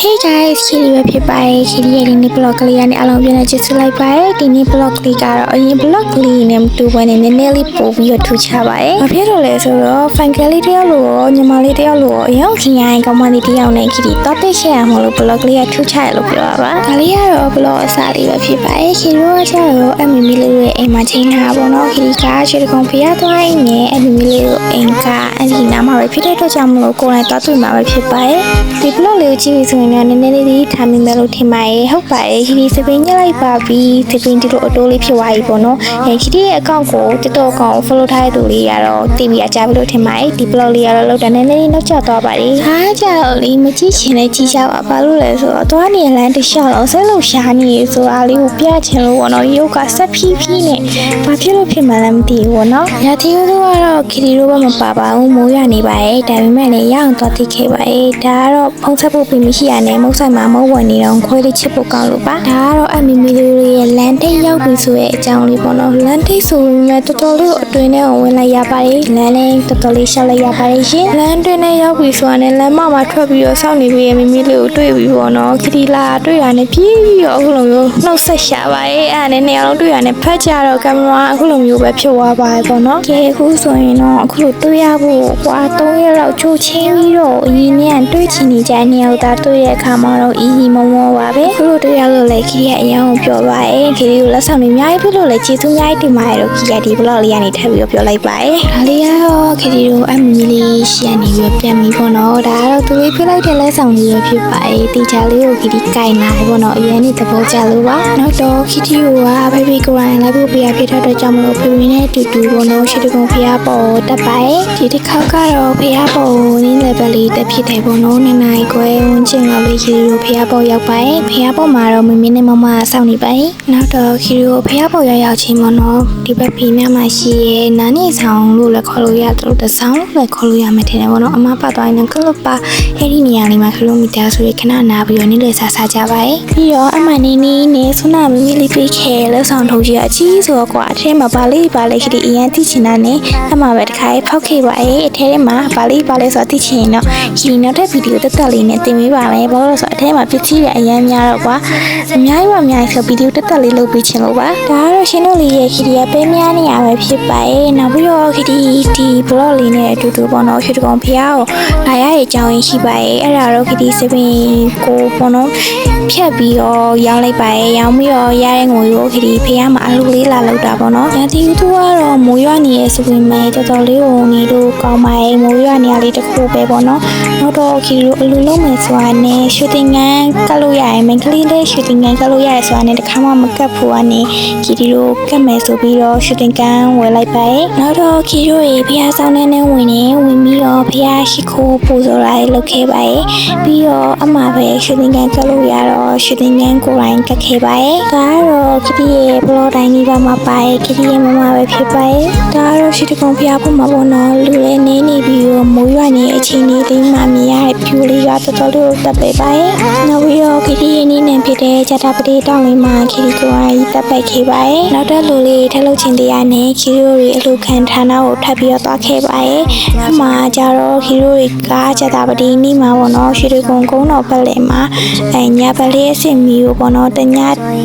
Hey guys ခီလီပဲဖြစ်ပါတယ်ခီလီရဲ့ဒီနေ့ blog ကလေးကနေအားလုံးပြန်လာကြည့်စလိုက်ပါတယ်ဒီနေ့ blog လေးကတော့အရင် blog ကလေးနဲ့မတူဘဲနဲ့နည်းနည်းလေးပို့ပြီးတော့ထူချပါတယ်ဘာဖြစ်လို့လဲဆိုတော့ fan ကလေးတယောက်လိုရောညီမလေးတယောက်လိုရောအရင်ခင်ရိုင်းကောင်းမလေးတယောက်နဲ့ခီလီတော့တက်ရှယ်ရမလို့ blog လေးကထူချရလို့ပြောတာပါဒါလေးကတော့ blog အစားလေးပဲဖြစ်ပါတယ်ခီလီကကျတော့အမီမီလေးရဲ့အိမ်မှာချိန်ထားပါတော့ခီလီကရွှေတကုံဖျားသွားရင်လည်းအမီမီလေးကိုအိမ်ကအဲ့ဒီနားမှာပဲဖြစ်တဲ့အတွက်ကြောင့်မလို့ကိုယ်နဲ့တော့တွေ့မှာပဲဖြစ်ပါတယ်ဒီ blog လေးကိုကြည့်ပြီးဆိုရင်လည်းနည်းနည်းလေးထားမိမယ်လို့ထင်ပါတယ်ဟုတ်ပါတယ်ခီဒီစပင်းညက်လိုက်ပါပြီစပင်းဒီလိုအတိုးလေးဖြစ်သွားပြီပေါ့နော်အဲခီဒီရဲ့အကောင့်ကို TikTok အကောင့်ကို follow ထားတဲ့သူလေးကတော့တည်ပြီးအကြပြီလို့ထင်ပါတယ်ဒီ blog လေးကတော့လောက်တာနည်းနည်းလေးနောက်ကျသွားပါတယ်ဟာကြောက်လေးမကြည့်ချင်လည်းကြည့်ကြပါဘာလို့လဲဆိုတော့သွားနေလမ်းတစ်လျှောက်တော့ဆဲလို့ရှားနေဆိုတာလေးကိုပြချင်လို့ပေါ့နော်ရုပ်ကဆက်ဖြည်းဖြည်းနဲ့ဘာဖြစ်လို့ဖြစ်မှန်းလည်းမသိဘူးပေါ့နော်ရာသီဥတုကတော့ခီဒီတို့ဘမပါပါဘူးမိုးရနေပါတယ်ဒါပေမဲ့လည်းရအောင်သွားသိခဲ့ပါတယ်ဒါကတော့ဖုံးဆက်ဖို့ပြင်မရှိရနဲ့မုတ်ဆိုင်မှာမုတ်ဝင်နေတော့ခွဲလေးချစ်ဖို့ကောင်းလို့ပါဒါကတော့အမီမီလေးရဲ့လန်တိတ်ရောက်ပြီဆိုရဲ့အကြောင်းလေးပေါ့နော်လန်တိတ်ဆိုရင်လည်းတော်တော်လေးကိုအတွင်းထဲကိုဝင်လိုက်ရပါတယ်လန်လေးတော်တော်လေးရှောက်လိုက်ရပါတယ်ရှင်လန်တွင်းထဲရောက်ပြီဆိုတာနဲ့လမ်းမမှာထွက်ပြီးတော့စောင့်နေပြီးရဲ့မီမီလေးကိုတွေ့ပြီပေါ့နော်ခရီလာတွေ့ရနဲ့ပြေးပြီးတော့အခုလိုမျိုးနှုတ်ဆက်ရှာပါတယ်အဲ့ဒါနဲ့နေရာလုံးတွေ့ရနဲ့ဖတ်ကြတော့ကင်မရာအခုလိုမျိုးပဲဖြစ်သွားပါတယ်ပေါ့နော်ကဲအခုဆိုရင်တော့အခုလိုတွေ့ရဖို့ကွာ3ရက်လောက်ချိုးချင်းပြီးတော့အရင်က တွေ့ချင်နေကြတဲ့နေရာကိုဒါတွေ့ရတဲ့အခါမှာတော့ easy မမောပါပဲအခုလိုတွေ့ရလို့လည်းခီရဲ့အရင်ကိုပြောပါရဲ့ခီကိုလက်ဆောင်တွေအများကြီးဖြစ်လို့လည်းကျေးဇူးအများကြီးတင်ပါတယ်လို့ခီကဒီ blog လေးကနေထပ်ပြီးတော့ပြောလိုက်ပါရဲ့ဒါလေးကတော့ခီတို့အမီလေးရှီကနေပြီးပြန်ပြီးပေါ့နော်ဒါကတော့သူလေးပြလိုက်တဲ့လက်ဆောင်လေးပဲဖြစ်ပါရဲ့တီချာလေးကိုခီဒီကင်လာတယ်ပေါ့နော်အရင်ကသဘောကျလို့ပါနောက်တော့ခီတီကိုကဖေဖေကိုရိုင်းလိုက်ဖို့ပြရဖြစ်တဲ့ကြောင့်မလို့ဖေဖေနဲ့တူတူပေါ့နော်ရှိတကုံဖျားပေါ်တက်ပါရဲ့ဒီတစ်ခေါက်ကတော့ဖျားပေါ်နင်း level လေးတက်ဖြစ်တယ်ပေါ့နော်နှစ်နိုင်ခွဲဝန်းကျင်လောက်လေးခီတို့ဖျားပေါ်ရောက်ပါရဲ့ဖျားပေါ်မှာတော့မမင်းနဲ့မမစောင့်နေပါရဲ့နောက်တော့ခီတို့ဖျားပေါ်ရောက်ရောက်ချင်းပေါ့နော်ဒီဘက်ဖေးမြမှာရှိရဲ့နာနေဆောင်လို့လည်းခေါ်လို့ရတယ်လို့တဆောင်လို့လည်းခေါ်လို့ရမယ်ထင်တယ်ပေါ့နော်အမပတ်သွားရင်ကလပ်ပါအဲ့ဒီနေရာလေးမှာခလို့မီတာဆိုရခဏနာပြီးတော့နေ့လေဆာဆာကြပါရဲ့ပြီးတော့အမနေနေနဲ့ဆွနာမမီလေးပေးခဲလက်ဆောင်ထုတ်ကြီးအကြီးဆိုတော့ကွာအထဲမှာဗာလေးဗာလေးခရီအရင်သိချင်တာနဲ့အမပဲတခါဖောက်ခဲ့ပါရဲ့အထဲထဲမှာဗာလေးဗာလေးဆိုတော့သိချင်ရင်တော့ခရီနောက်ထပ်ဗီဒီယိုတက်တက်လေးနဲ့တင်ပေးပါမယ်ဘာလို့လဲဆိုတော့အထဲမှာပစ္စည်းတွေအရင်များတော့ကွာအများကြီးပါအများကြီးဆိုဗီဒီယိုတက်တက်လေးလုပ်ပေးချင်လို့ပါဒါကတော့ရှင်တို့လေးရဲ့ခရီကပဲများနေရပဲဖြစ်ပါရဲ့နောက်ပြီးတော့ခရီ ဒီ blog လေးနဲ့အတူတူပေါ့နော်ရွှေတကောင်ဖျားကိုလာရရဲ့အကြောင်းရင်းရှိပါရဲ့အဲ့ဒါတော့ခရီစပင်ကိုပေါ့နော်ဖြတ်ပြီးတော့ရောင်းလိုက်ပါရဲ့ရောင်းပြီးတော့ရတဲ့ငွေကိုခရီဖျားမှာအလူလေးလာလောက်တာပေါ့နော်ညာတီသူကတော့မိုးရွာနေရဲ့စပင်မဲ့တော်တော်လေးကိုနေလို့ကောင်းပါရဲ့မိုးရွာနေရလေးတစ်ခုပဲပေါ့နော်နောက်တော့ခရီတို့အလူလုံးမယ်ဆိုတာနဲ့ရှူတင်ငန်းကတ်လို့ရရင်မင်္ဂလိလေးရှူတင်ငန်းကတ်လို့ရရဆိုတာနဲ့တခါမှမကတ်ဖို့ကနေခရီတို့ကတ်မယ်ဆိုပြီးတော့ရှူတင်ကန်ဝယ်လိုက်ပါရဲ့နောက်တော့ခရီတို့ရေဖျားဆောင်တဲ့နဲ့ဝင်နေဝင်ပြီးတော့ဖျားရှိခိုးပူဇော်လိုက်လုပ်ခဲ့ပါရဲ့ပြီးတော့အမှပဲရှူတင်ကန်ကတ်လို့ရတော့ရှူတင်ကန်ကိုယ်တိုင်ကတ်ခဲ့ပါရဲ့ဒါကတော့ခရီရဲ့ဘလော့တိုင်းကြီးပါမှာပါရဲ့ခရီရဲ့မမပဲဖြစ်ပါရဲ့ဒါကတော့ရှူတင်ကန်ဖျားဖို့မှာပေါ့နော်လူလည်းနေနေပြီးတော့မိုးရွာနေအချိန်လေးတိမ်မှမြင်ရတဲ့ဖြူလေးကတော်တော်လေးကိုတက်ပေးပါရဲ့နောက်ပြီးတော့ခရီရဲ့နေနေ ဖြစ်တဲ့ဂျတာပတိတောင်းလေးမှာခရီကိုယ်တိုင်တက်ပိတ်ခဲ့ပါရဲ့နောက်တော့လူလေးထက်လို့ချင်းတရားနဲ့ခီရိုတွေအလူခံဌာနကိုထပ်ပြီးတော့သွားခဲ့ပါရဲ့အမှကြတော့ခီရိုတွေကဂျတာပတိနီးမှာပေါ့နော်ရွှေကုံကုန်းတော်ပတ်လည်မှာအဲညာပလေးအစင်မီကိုပေါ့နော်တည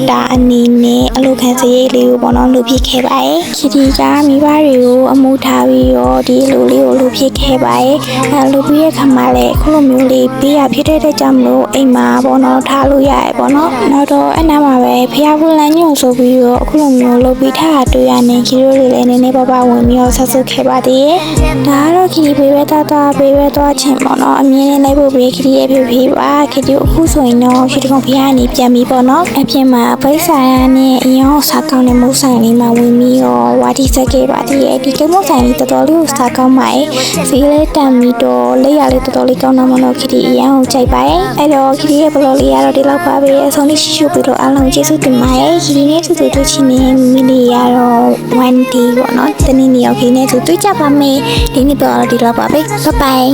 တာအနေနဲ့ အလူခံစရိတ်လေးကိုပေါ့နော်လူပြစ်ခဲ့ပါရဲ့ခီဒီကမိဘတွေကိုအမှုထားပြီးတော့ဒီလူလေးကိုလူပြစ်ခဲ့ပါရဲ့အဲလူပြစ်ရဲ့ခါမှာလည်းခုလိုမျိုးလေးပေးရဖြစ်တဲ့ကြောင့်မလို့အိမ်မှာပေါ့နော်ထားလို့ရရဲ့ပေါ့နော်နောက်တော့အနားမှာပဲဖျားဘူးလမ်းညွန်ဆိုပြီးတော့အခုလိုမျိုးလုပ်ပြီးထားတာတွေ့ရနေခီရိုတွေလည်းနည်းနည်းပါးပါးဝင်ပြီးတော့ဆက်စုခဲ့ပါသေးရဲ့ဒါကတော့ခီရီပေးပဲတာတာပေးပဲသွားချင်ပေါ့နော်အမြင်နဲ့လိုက်ဖို့ပေးခီရီရဲ့ဖြစ်ဖြစ်ပါခီရီအခုဆိုရင်တော့ခီရီကောင်ဖျားနေပြန်ပြီးပေါ့နော်အပြင်မှာပိတ်ဆိုင်ရနဲ့အရင်ကစားကောင်းတဲ့မုတ်ဆိုင်လေးမှာဝင်ပြီးတော့ဝါတီဆက်ခဲ့ပါသေးရဲ့ဒီကိမုတ်ဆိုင်လေးတော်တော်လေးကိုစားကောင်းပါရဲ့ဈေးလေးတန်ပြီးတော့လက်ရလေးတော်တော်လေးကောင်းတော့မလို့ခီရီအရင်ကိုကြိုက်ပါရဲ့အဲ့တော့ခီရီရဲ့ဘလော့လေးကတော့ဒီလောက်ပါပဲအဆုံးလေးရှိရှိပြီးတော့အားလုံးကျေးဇူးတင်ပါတယ်ခီရီနဲ့တူတူတွေ့ချင်နေမီလီရတော့ 1D ပေါ့နော်တနည်းနည်း okay နဲ့သူတွေ့ကြပါမယ်ဒီနေ့တော့ဒီလောက်ပါပဲ bye bye